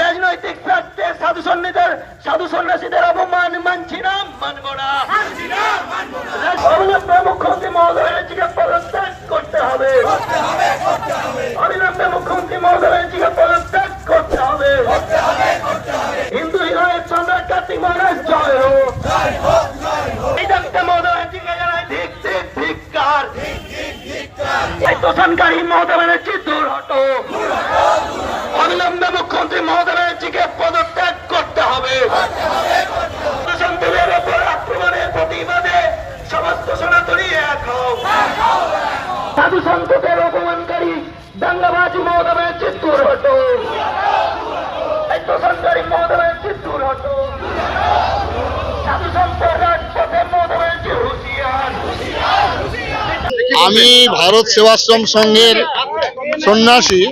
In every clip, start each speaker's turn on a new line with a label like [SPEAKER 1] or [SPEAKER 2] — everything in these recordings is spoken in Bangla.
[SPEAKER 1] রাজনৈতিক প্রার্থে সাধু সন্ন্যীদের সাধু সন্ন্যাসীদের অপমান মানছি না মানব না মুখ্যমন্ত্রী মহোদয়ের চিকে করতে হবে অবিলম্বে মুখ্যমন্ত্রী মহোদয়ের দোষণকারী মমতা ব্যানার্জি, দূর হটো। অবিলম্বে মুখ্যমন্ত্রী মমতা ব্যানার্জিকে পদত্যাগ করতে হবে। প্রতিবাদে সমস্ত এক সাধু সন্তদের অপমানকারী দাঙ্গাবাজি মমতা ব্যানার্জি, দূর হটো এই দোষণকারী মমতা ব্যানার্জি দূর হটো সাধু সন্তের রাজপথে মমতা ব্যানার্জি হুঁশিয়ার
[SPEAKER 2] আমি ভারত সেবাশ্রম সংঘের সন্ন্যাসী।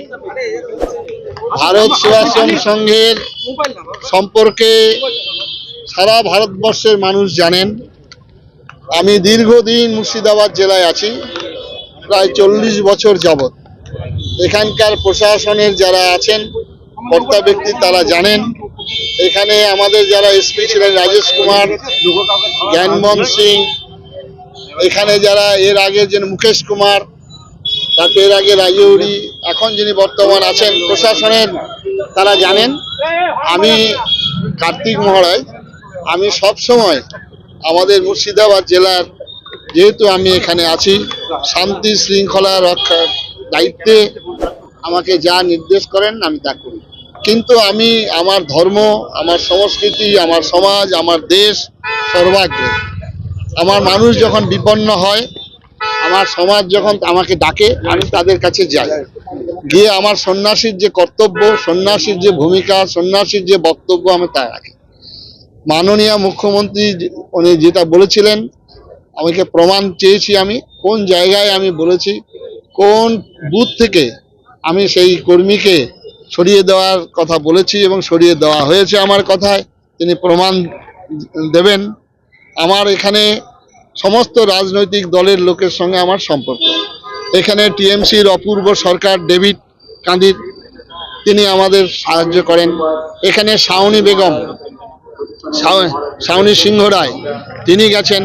[SPEAKER 2] ভারত সেবাশ্রম সংঘের সম্পর্কে সারা ভারতবর্ষের মানুষ জানেন। আমি দীর্ঘদিন মুর্শিদাবাদ জেলায় আছি, প্রায় চল্লিশ বছর যাবৎ। এখানকার প্রশাসনের যারা আছেন, কর্তা ব্যক্তি তারা জানেন। এখানে আমাদের যারা এসপি ছিলেন রাজেশ কুমার, জ্ঞানমোহন সিং এখানে যারা এর আগে যিনি মুকেশ কুমার, তারপর এর আগে রাজৌরি এখন যিনি বর্তমান আছেন প্রশাসনের, তারা জানেন, আমি কার্তিক মহারাজ, আমি সব সময় আমাদের মুর্শিদাবাদ জেলার, যেহেতু আমি এখানে আছি, শান্তি শৃঙ্খলা রক্ষার দায়িত্বে আমাকে যা নির্দেশ করেন, আমি তা করি। কিন্তু আমি আমার ধর্ম, আমার সংস্কৃতি, আমার সমাজ, আমার দেশ সর্বাগ্রে। আমার মানুষ যখন বিপন্ন হয়, আমার সমাজ যখন আমাকে ডাকে, আমি তাদের কাছে যাই। গিয়ে আমার সন্ন্যাসীর যে কর্তব্য, সন্ন্যাসীর যে ভূমিকা, সন্ন্যাসীর যে বক্তব্য আমি তা রাখি। মাননীয় মুখ্যমন্ত্রী উনি যেটা বলেছিলেন, আমাকে প্রমাণ চেয়েছি আমি, কোন জায়গায় আমি বলেছি, কোন বুথ থেকে আমি সেই কর্মীকে সরিয়ে দেওয়ার কথা বলেছি এবং সরিয়ে দেওয়া হয়েছে আমার কথায়, তিনি প্রমাণ দেবেন। আমার এখানে সমস্ত রাজনৈতিক দলের লোকের সঙ্গে আমার সম্পর্ক। এখানে টিএমসির অপূর্ব সরকার ডেভিড কান্দির, তিনি আমাদের সাহায্য করেন। এখানে শাওনি বেগম শাওনি সিংহ রায়, তিনি গেছেন।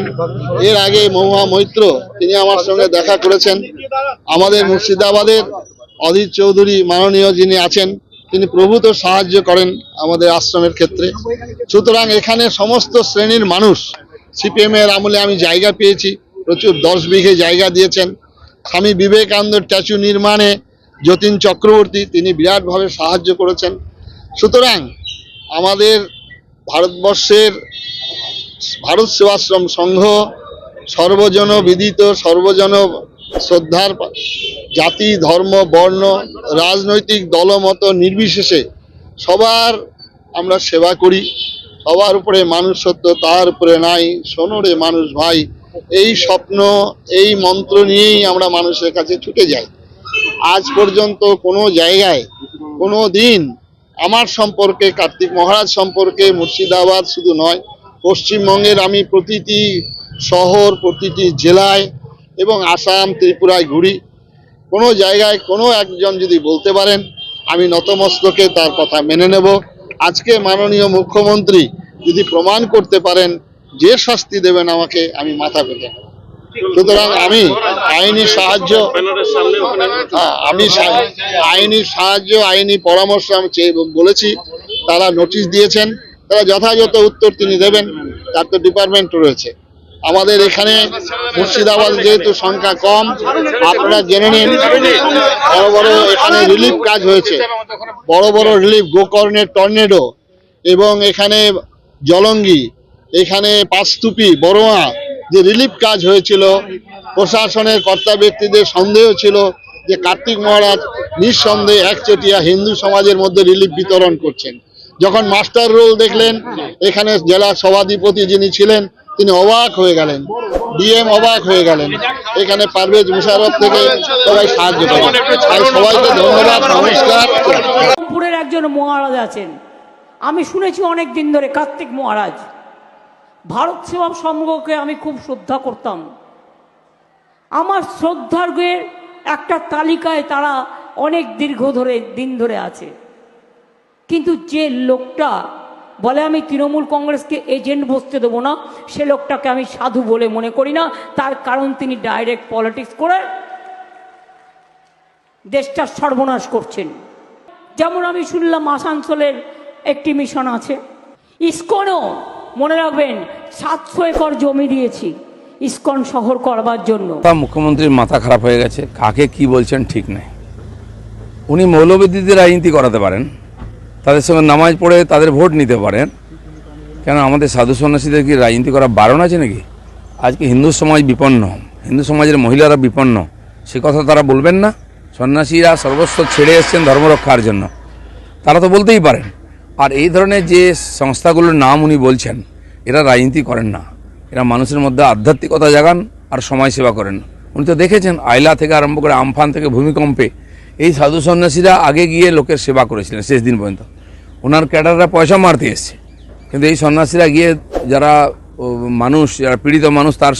[SPEAKER 2] এর আগে মহুয়া মৈত্র, তিনি আমার সঙ্গে দেখা করেছেন। আমাদের মুর্শিদাবাদের অধীর চৌধুরী মাননীয় যিনি আছেন, তিনি প্রভূত সাহায্য করেন আমাদের আশ্রমের ক্ষেত্রে। সুতরাং এখানে সমস্ত শ্রেণির মানুষ সিপিএম এর আমলে আমি জায়গা পেয়েছি। প্রচুর দশ বিঘে জায়গা দিয়েছেন। স্বামী বিবেকানন্দ স্ট্যাচু নির্মাণে যতীন চক্রবর্তী, তিনি বিরাটভাবে সাহায্য করেছেন। সুতরাং আমাদের ভারতবর্ষের ভারত সেবাশ্রম সংঘ সর্বজন বিদিত সর্বজন শ্রদ্ধার জাতি, ধর্ম, বর্ণ, রাজনৈতিক দলমত নির্বিশেষে সবার আমরা সেবা করি। সবার উপরে মানুষ সত্য, তার উপরে নাই। সোনরে মানুষ ভাই, এই স্বপ্ন, এই মন্ত্র নিয়েই আমরা মানুষের কাছে ছুটে যাই। আজ পর্যন্ত কোনো জায়গায়, কোনো দিন আমার সম্পর্কে, কার্তিক মহারাজ সম্পর্কে মুর্শিদাবাদ শুধু নয়, পশ্চিমবঙ্গের আমি প্রতিটি শহর, প্রতিটি জেলায় এবং আসাম, ত্রিপুরায় ঘুরি। কোনো জায়গায় কোনো একজন যদি বলতে পারেন, আমি নতমস্তকে তার কথা মেনে নেব। আজকে মাননীয় মুখ্যমন্ত্রী যদি প্রমাণ করতে পারেন যে শাস্তি দেবেন আমাকে আমি মাথা পেতে সুতরাং আমি আইনি সাহায্য হ্যাঁ, আমি আইনি সাহায্য আইনি পরামর্শ আমি চেয়ে বলেছি। তারা নোটিশ দিয়েছেন। তারা যথাযথ উত্তর তিনি দেবেন। তার তো ডিপার্টমেন্ট রয়েছে। আমাদের এখানে মুর্শিদাবাদ যেহেতু সংখ্যা কম, আপনারা জেনে নিন, বড় বড় এখানে রিলিফ কাজ হয়েছে। বড় বড় রিলিফ গোকর্ণের টর্নেডো এবং এখানে জলঙ্গি, এখানে পাঁচতুপি, বড়োয়া, যে রিলিফ কাজ হয়েছিল, প্রশাসনের কর্তা ব্যক্তিদের সন্দেহ ছিল যে কার্তিক মহারাজ নিঃসন্দেহে একচেটিয়া হিন্দু সমাজের মধ্যে রিলিফ বিতরণ করছেন। যখন মাস্টার রোল দেখলেন, এখানে জেলা সভাধিপতি যিনি ছিলেন তিনি অবাক হয়ে গেলেন। ডিএম অবাক হয়ে গেলেন। এখানে পারভেজ মুশারফ থেকে সবাই সাহায্য করেন তাই সবাইকে ধন্যবাদ, নমস্কার।
[SPEAKER 3] রামপুরের একজন মহারাজ আছেন। আমি শুনেছি অনেক দিন ধরে, কার্তিক মহারাজ। ভারত সেবা সংঘকে আমি খুব শ্রদ্ধা করতাম। আমার শ্রদ্ধার্ঘের একটা তালিকায় তারা অনেক দীর্ঘ ধরে, দিন ধরে আছে। কিন্তু যে লোকটা বলে আমি তৃণমূল কংগ্রেসকে এজেন্ট বসতে দেবো না, সে লোকটাকে আমি সাধু বলে মনে করি না, তার কারণ তিনি ডাইরেক্ট পলিটিক্স করে দেশটা সর্বনাশ করছেন। যেমন আমি শুনলাম আসানসোলের একটি মিশন আছে, ইস্কনও, মনে রাখবেন, সাতশো একর জমি দিয়েছি, ইস্কন শহর করবার জন্য।
[SPEAKER 4] তা মুখ্যমন্ত্রীর মাথা খারাপ হয়ে গেছে, কাকে কি বলছেন ঠিক নেই। উনি মৌলবিদ্যুতের রাজনীতি করাতে পারেন। তাদের সঙ্গে নামাজ পড়ে তাদের ভোট নিতে পারেন। কেন আমাদের সাধু সন্ন্যাসীদের কি রাজনীতি করা বারণ আছে নাকি? আজকে হিন্দু সমাজ বিপন্ন? হিন্দু সমাজের মহিলারা বিপন্ন? সে কথা তারা বলবেন না? সন্ন্যাসীরা সর্বস্ব ছেড়ে এসছেন ধর্ম রক্ষার জন্য। তারা তো বলতেই পারেন। আর এই ধরনের যে সংস্থাগুলোর নাম উনি বলছেন, এরা রাজনীতি করেন না। এরা মানুষের মধ্যে আধ্যাত্মিকতা জাগান আর সমাজ সেবা করেন। উনি তো দেখেছেন আইলা থেকে আরম্ভ করে আমফান থেকে ভূমিকম্পে এই সাধু সন্ন্যাসীরা আগে গিয়ে লোকের সেবা করেছিলেন, শেষ দিন পর্যন্ত। ওনার ক্যাডাররা পয়সা মারতে এসছে। কিন্তু এই সন্ন্যাসীরা গিয়ে যারা মানুষ, যারা পীড়িত মানুষ, তার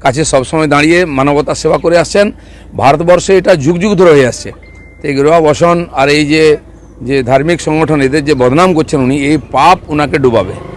[SPEAKER 4] কাছে সবসময় দাঁড়িয়ে মানবতার সেবা করে আসছেন। ভারতবর্ষে এটা যুগ যুগ ধরে হয়ে আসছে। তো এই গৃহ বসন আর এই যে যে ধার্মিক সংগঠন, এদের যে বদনাম করছেন উনি, এই পাপ ওনাকে ডুবাবে।